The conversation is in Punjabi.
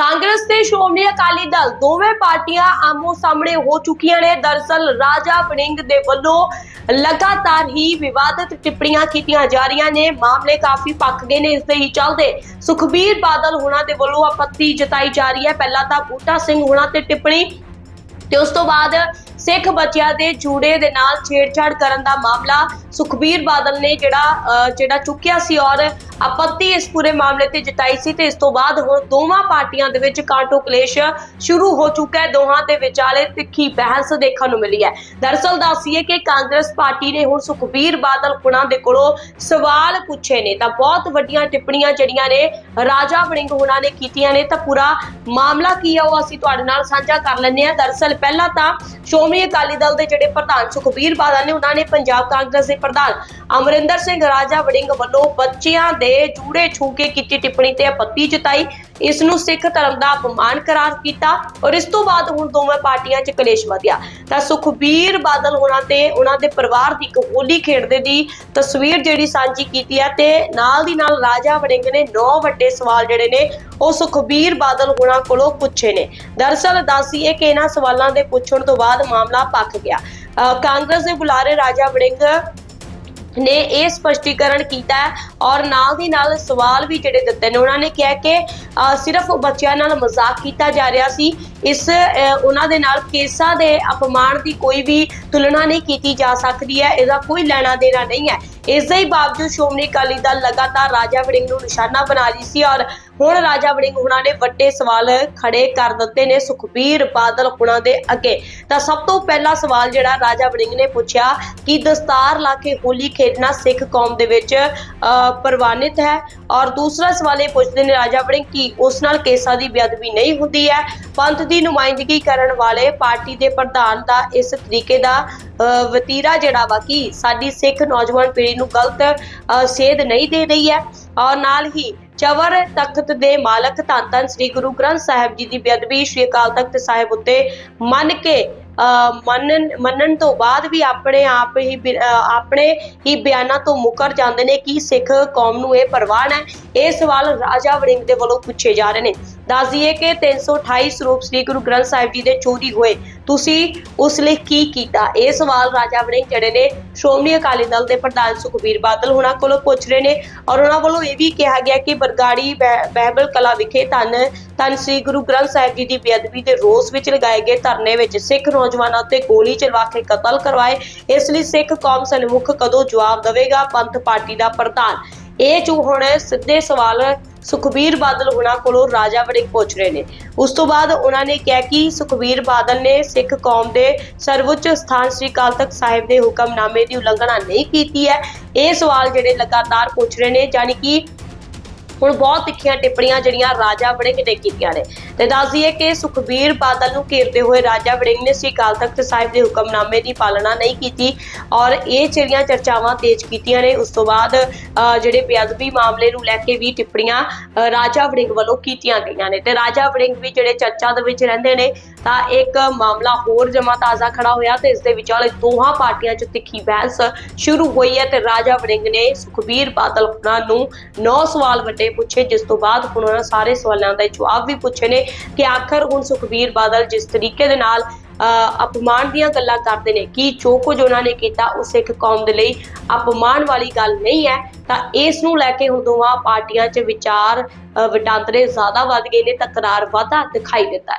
ਕਾਂਗਰਸ ਤੇ ਸ਼੍ਰੋਮਣੀ ਅਕਾਲੀ ਦਲ ਦੋਵੇਂ ਪਾਰਟੀਆਂ ਆਮੋ ਸਾਹਮਣੇ ਹੋ ਚੁੱਕੀਆਂ ਨੇ। ਦਰਸਲ ਰਾਜਾ ਵੜਿੰਗ ਦੇ ਵੱਲੋਂ ਲਗਾਤਾਰ ਹੀ ਵਿਵਾਦਤ ਟਿੱਪਣੀਆਂ ਕੀਤੀਆਂ ਜਾ ਰਹੀਆਂ ਨੇ। ਮਾਮਲੇ ਕਾਫੀ ਪੱਕ ਗਏ ਨੇ। ਇਸ ਦੇ ਹੀ ਚੱਲਦੇ ਸੁਖਬੀਰ ਬਾਦਲ ਹੁਣਾਂ ਦੇ ਵੱਲੋਂ ਆਪੱਤੀ ਜਤਾਈ ਜਾ ਰਹੀ ਹੈ। ਪਹਿਲਾਂ ਤਾਂ ਬੂਟਾ ਸਿੰਘ ਹੁਣਾਂ ਤੇ ਟਿੱਪਣੀ ਤੇ ਉਸ ਤੋਂ ਬਾਅਦ ਸਿੱਖ ਬੱਚਿਆਂ ਦੇ ਜੂੜੇ ਦੇ ਨਾਲ ਛੇੜਛਾੜ ਕਰਨ ਦਾ ਮਾਮਲਾ ਸੁਖਬੀਰ ਬਾਦਲ ਨੇ ਜਿਹੜਾ ਜਿਹੜਾ ਚੁੱਕਿਆ ਸੀ ਔਰ ਆਪੱਤੀ ਇਸ ਪੂਰੇ ਮਾਮਲੇ ਤੇ ਜਤਾਈ ਸੀ ਤੇ ਇਸ ਤੋਂ ਬਾਅਦ ਹੁਣ ਦੋਵਾਂ ਪਾਰਟੀਆਂ ਦੇ ਵਿੱਚ ਕਾਂਟੋ ਕਲੇਸ਼ ਸ਼ੁਰੂ ਹੋ ਚੁੱਕਾ ਹੈ। ਦੋਹਾਂ ਦੇ ਵਿਚਾਲੇ ਤਿੱਖੀ ਬਹਿਸ ਦੇਖਣ ਨੂੰ ਮਿਲੀ ਹੈ। ਦਰਅਸਲ ਦੱਸੀਏ ਕਿ ਕਾਂਗਰਸ ਪਾਰਟੀ ਨੇ ਹੁਣ ਸੁਖਬੀਰ ਬਾਦਲ ਹੁਣਾਂ ਦੇ ਕੋਲੋਂ ਸਵਾਲ ਪੁੱਛੇ ਨੇ। ਤਾਂ ਬਹੁਤ ਵੱਡੀਆਂ ਟਿੱਪਣੀਆਂ ਜਿਹੜੀਆਂ ਨੇ ਰਾਜਾ ਵੜਿੰਗ ਹੁਣਾਂ ਨੇ ਕੀਤੀਆਂ ਨੇ। ਤਾਂ ਪੂਰਾ ਮਾਮਲਾ ਕੀ ਹੈ ਉਹ ਅਸੀਂ ਤੁਹਾਡੇ ਨਾਲ ਸਾਂਝਾ ਕਰ ਲੈਂਦੇ ਹਾਂ। ਦਰਅਸਲ ਪਹਿਲਾਂ ਤਾਂ ਸ਼੍ਰੋਮਣੀ ਅਕਾਲੀ ਦਲ ਦੇ ਜਿਹੜੇ ਪ੍ਰਧਾਨ ਸੁਖਬੀਰ ਬਾਦਲ ਨੇ, ਉਹਨਾਂ ਨੇ ਪੰਜਾਬ ਕਾਂਗਰਸ ਦੇ ਪ੍ਰਧਾਨ ਅਮਰਿੰਦਰ ਸਿੰਘ ਰਾਜਾ ਵੜਿੰਗ ਵੱਲੋਂ ਬੱਚਿਆਂ ਦੇ ਜੂੜੇ ਛੂ ਕੇ ਕੀਤੀ ਟਿੱਪਣੀ ਤੇ ਆਪੱਤੀ ਜਤਾਈ। ਇਸ ਨੂੰ ਸਿੱਖ ਧਰਮ ਦਾ ਅਪਮਾਨ ਕਰਾਰ ਕੀਤਾ ਔਰ ਇਸ ਤੋਂ ਬਾਅਦ ਹੁਣ ਦੋਵੇਂ ਪਾਰਟੀਆਂ 'ਚ ਕਲੇਸ਼ ਵਧਿਆ। ਤਾਂ ਸੁਖਬੀਰ ਬਾਦਲ ਹੋਣਾ ਤੇ ਉਹਨਾਂ ਦੇ ਪਰਿਵਾਰ ਦੀ ਇੱਕ ਹੋਲੀ ਖੇਡਦੇ ਦੀ ਤਸਵੀਰ ਜਿਹੜੀ ਸਾਂਝੀ ਕੀਤੀ ਹੈ ਤੇ ਨਾਲ ਦੀ ਨਾਲ ਰਾਜਾ ਵੜਿੰਗ ਨੇ ਨੌ ਵੱਡੇ ਸਵਾਲ ਜਿਹੜੇ ਨੇ ਉਹ ਸੁਖਬੀਰ ਬਾਦਲ ਹੋਣਾ ਕੋਲੋਂ ਪੁੱਛੇ ਨੇ। ਦਰਅਸਲ ਦੱਸੀਏ ਕਿ ਇਹਨਾਂ ਸਵਾਲਾਂ ਦੇ ਪੁੱਛਣ ਤੋਂ ਬਾਅਦ ਮਾਮਲਾ ਪੱਕ ਗਿਆ। ਅਹ ਕਾਂਗਰਸ ਦੇ ਬੁਲਾਰੇ ਰਾਜਾ ਵੜਿੰਗ ਨੇ ਇਹ ਸਪਸ਼ਟੀਕਰਨ ਕੀਤਾ ਔਰ ਨਾਲ ਦੀ ਨਾਲ ਸਵਾਲ ਵੀ ਜਿਹੜੇ ਦਿੱਤੇ ਨੇ ਉਹਨਾਂ ਨੇ ਕਿਹਾ ਕਿ ਸਿਰਫ ਬੱਚਿਆਂ ਨਾਲ ਮਜ਼ਾਕ ਕੀਤਾ ਜਾ ਰਿਹਾ ਸੀ। ਇਸ ਉਹਨਾਂ ਦੇ ਨਾਲ ਕੇਸਾਂ ਦੇ ਅਪਮਾਨ ਦੀ ਕੋਈ ਵੀ ਤੁਲਨਾ ਨਹੀਂ ਕੀਤੀ ਜਾ ਸਕਦੀ ਹੈ। ਇਹਦਾ ਕੋਈ ਲੈਣਾ ਦੇਣਾ ਨਹੀਂ ਹੈ। ਇਸ ਦੇ ਹੀ ਬਾਵਜੂਦ ਸ਼੍ਰੋਮਣੀ ਅਕਾਲੀ ਦਲ ਲਗਾਤਾਰ ਰਾਜਾ ਵੜਿੰਗ ਨੂੰ ਨਿਸ਼ਾਨਾ ਬਣਾ ਰਹੀ ਸੀ ਔਰ ਹੁਣ ਰਾਜਾ ਵੜਿੰਗ ਹੁਣਾਂ ਨੇ ਵੱਡੇ ਸਵਾਲ ਖੜੇ ਕਰ ਦਿੱਤੇ ਨੇ ਸੁਖਬੀਰ ਬਾਦਲ ਹੁਣਾਂ ਦੇ ਅੱਗੇ। ਤਾਂ ਸਭ ਤੋਂ ਪਹਿਲਾ ਸਵਾਲ ਜਿਹੜਾ ਰਾਜਾ ਵੜਿੰਗ ਨੇ ਪੁੱਛਿਆ ਕਿ ਦਸਤਾਰ ਲਾ ਕੇ ਹੋਲੀ ਖੇਡਣਾ ਸਿੱਖ ਕੌਮ ਦੇ ਵਿੱਚ ਅਹ, ਪ੍ਰਵਾਨਿਤ ਹੈ ਔਰ ਦੂਸਰਾ ਸਵਾਲ ਇਹ ਪੁੱਛਦੇ ਨੇ ਰਾਜਾ ਵੜਿੰਗ ਕਿ ਉਸ ਨਾਲ ਕੇਸਾਂ ਦੀ ਬੇਅਦਬੀ ਨਹੀਂ ਹੁੰਦੀ ਹੈ। ਪੰਥ ਦੀ ਨੁਮਾਇੰਦਗੀ ਕਰਨ ਵਾਲੇ ਪਾਰਟੀ ਦੇ ਪ੍ਰਧਾਨ ਦਾ ਇਸ ਤਰੀਕੇ ਦਾ ਵਤੀਰਾ ਜਿਹੜਾ ਵਾ ਕਿ ਸਾਡੀ ਸਿੱਖ ਨੌਜਵਾਨ ਪੀੜ੍ਹੀ ਨੂੰ ਗਲਤ ਅਹ, ਸੇਧ ਨਹੀਂ ਦੇ ਰਹੀ ਹੈ। ਔਰ ਨਾਲ ਹੀ ਚਵਰ ਤਖਤ ਦੇ ਮਾਲਕ ਧੰਨ ਧੰਨ ਸ੍ਰੀ ਗੁਰੂ ਗ੍ਰੰਥ ਸਾਹਿਬ ਜੀ ਦੀ ਬੇਅਦਬੀ ਸ੍ਰੀ ਅਕਾਲ ਤਖਤ ਸਾਹਿਬ ਉੱਤੇ ਮੰਨ ਕੇ ਮੰਨਣ ਮੰਨਣ ਤੋਂ ਬਾਅਦ ਵੀ ਆਪਣੇ ਆਪ ਹੀ ਬਿ- ਅਹ, ਆਪਣੇ ਹੀ ਬਿਆਨਾਂ ਤੋਂ ਮੁਕਰ ਜਾਂਦੇ ਨੇ ਕਿ ਸਿੱਖ ਕੌਮ ਨੂੰ ਇਹ ਪ੍ਰਵਾਨ ਹੈ। ਇਹ ਸਵਾਲ ਰਾਜਾ ਵੜਿੰਗ ਦੇ ਵੱਲੋਂ ਪੁੱਛੇ ਜਾ ਰਹੇ ਨੇ। ਦੱਸ ਦਈਏ ਕਿ 328 ਸਰੂਪ ਸ੍ਰੀ ਗੁਰੂ ਗ੍ਰੰਥ ਸਾਹਿਬ ਜੀ ਦੇ ਚੋਰੀ ਹੋਏ। ਤੁਸੀਂ ਉਸ ਲਈ ਕੀ ਕੀਤਾ? ਇਹ ਸਵਾਲ ਰਾਜਾ ਵੜਿੰਗ ਜਿਹੜੇ ਨੇ ਸ਼੍ਰੋਮਣੀ ਅਕਾਲੀ ਦਲ ਦੇ ਪ੍ਰਧਾਨ ਸੁਖਬੀਰ ਬਾਦਲ ਹੁਣਾਂ ਕੋਲੋਂ ਪੁੱਛ ਰਹੇ ਨੇ ਔਰ ਉਹਨਾਂ ਵੱਲੋਂ ਇਹ ਵੀ ਕਿਹਾ ਗਿਆ ਕਿ ਬਰਗਾੜੀ ਬਹਿਬਲ ਕਲਾ ਵਿਖੇ ਧੰਨ ਧੰਨ ਸ੍ਰੀ ਗੁਰੂ ਗ੍ਰੰਥ ਸਾਹਿਬ ਜੀ ਦੀ ਬੇਅਦਬੀ ਦੇ ਰੋਸ ਵਿੱਚ ਲਗਾਏ ਗਏ ਧਰਨੇ ਵਿੱਚ ਸਿੱਖ ਨੌਜਵਾਨਾਂ ਉੱਤੇ ਗੋਲੀ ਚਲਵਾ ਕੇ ਕਤਲ ਕਰਵਾਏ। ਇਸ ਲਈ ਸਿੱਖ ਕੌਮ ਸਨਮੁਖ ਕਦੋਂ ਜਵਾਬ ਦੇਵੇਗਾ? ਪੰਥ ਪਾਰਟੀ ਦਾ ਪ੍ਰਧਾਨ ਇਹ ਜੋ ਹੁਣ ਸਿੱਧੇ ਸਵਾਲ ਸੁਖਬੀਰ ਬਾਦਲ ਹੁਣਾਂ ਕੋਲੋਂ ਰਾਜਾ ਵੜਿੰਗ ਪੁੱਛ ਰਹੇ ਨੇ। ਉਸ ਤੋਂ ਬਾਅਦ ਉਹਨਾਂ ਨੇ ਕਿਹਾ ਕਿ ਸੁਖਬੀਰ ਬਾਦਲ ਨੇ ਸਿੱਖ ਕੌਮ ਦੇ ਸਰਵਉੱਚ ਸਥਾਨ ਸ੍ਰੀ ਅਕਾਲ ਤਖਤ ਸਾਹਿਬ ਦੇ ਹੁਕਮਨਾਮੇ ਦੀ ਉਲੰਘਣਾ ਨਹੀਂ ਕੀਤੀ ਹੈ। ਇਹ ਸਵਾਲ ਜਿਹੜੇ ਲਗਾਤਾਰ ਪੁੱਛ ਰਹੇ ਨੇ ਜਾਨੀ ਕਿ ਹੁਣ ਬਹੁਤ ਤਿੱਖੀਆਂ ਟਿੱਪਣੀਆਂ ਜਿਹੜੀਆਂ ਰਾਜਾ ਵੜਿੰਗ ਨੇ ਕੀਤੀਆਂ ਨੇ। ਤੇ ਦੱਸ ਦਈਏ ਕਿ ਸੁਖਬੀਰ ਬਾਦਲ ਨੂੰ ਘੇਰਦੇ ਹੋਏ ਰਾਜਾ ਵੜਿੰਗ ਨੇ ਸ੍ਰੀ ਅਕਾਲ ਤਖਤ ਸਾਹਿਬ ਦੇ ਹੁਕਮਨਾਮੇ ਦੀ ਪਾਲਣਾ ਨਹੀਂ ਕੀਤੀ ਔਰ ਇਹ ਜਿਹੜੀਆਂ ਚਰਚਾਵਾਂ ਤੇਜ਼ ਕੀਤੀਆਂ ਨੇ, ਉਸ ਤੋਂ ਬਾਅਦ ਜਿਹੜੇ ਬੇਅਦਬੀ ਮਾਮਲੇ ਨੂੰ ਲੈ ਕੇ ਵੀ ਟਿੱਪਣੀਆਂ ਰਾਜਾ ਵੜਿੰਗ ਵੱਲੋਂ ਕੀਤੀਆਂ ਗਈਆਂ ਨੇ। ਤੇ ਰਾਜਾ ਵੜਿੰਗ ਵੀ ਜਿਹੜੇ ਚਰਚਾ ਦੇ ਵਿੱਚ ਰਹਿੰਦੇ ਨੇ, ਤਾਂ ਇੱਕ ਮਾਮਲਾ ਹੋਰ ਜਮਾ ਤਾਜ਼ਾ ਖੜਾ ਹੋਇਆ ਤੇ ਇਸ ਦੇ ਵਿਚਾਲੇ ਦੋਹਾਂ ਪਾਰਟੀਆਂ 'ਚ ਤਿੱਖੀ ਬਹਿਸ ਸ਼ੁਰੂ ਹੋਈ ਹੈ ਤੇ ਰਾਜਾ ਵੜਿੰਗ ਨੇ ਸੁਖਬੀਰ ਬਾਦਲ ਹੁਣਾਂ ਨੂੰ ਨੌ ਸਵਾਲ ਵੱਡੇ ਪੁੱਛੇ, ਜਿਸ ਤੋਂ ਬਾਅਦ ਹੁਣ ਉਹਨਾਂ ਸਾਰੇ ਸਵਾਲਾਂ ਦੇ ਜਵਾਬ ਵੀ ਪੁੱਛੇ ਨੇ। ਕਿ ਆਖਰ ਹੁਣ ਸੁਖਬੀਰ ਬਾਦਲ ਜਿਸ ਤਰੀਕੇ ਦੇ ਨਾਲ ਅਹ, ਅਪਮਾਨ ਦੀਆਂ ਗੱਲਾਂ ਕਰਦੇ ਨੇ ਕਿ ਜੋ ਕੁਝ ਉਹਨਾਂ ਨੇ ਕੀਤਾ ਉਹ ਸਿੱਖ ਕੌਮ ਦੇ ਲਈ ਅਪਮਾਨ ਵਾਲੀ ਗੱਲ ਨਹੀਂ ਹੈ ਤਾਂ ਇਸ ਨੂੰ ਲੈ ਕੇ ਹੁਣ ਦੋਵਾਂ ਪਾਰਟੀਆਂ 'ਚ ਵਿਚਾਰ ਵਟਾਂਦਰੇ ਜ਼ਿਆਦਾ ਵੱਧ ਗਏ ਨੇ ਤਕਰਾਰ ਵਾਧਾ ਦਿਖਾਈ ਦਿੱਤਾ ਹੈ।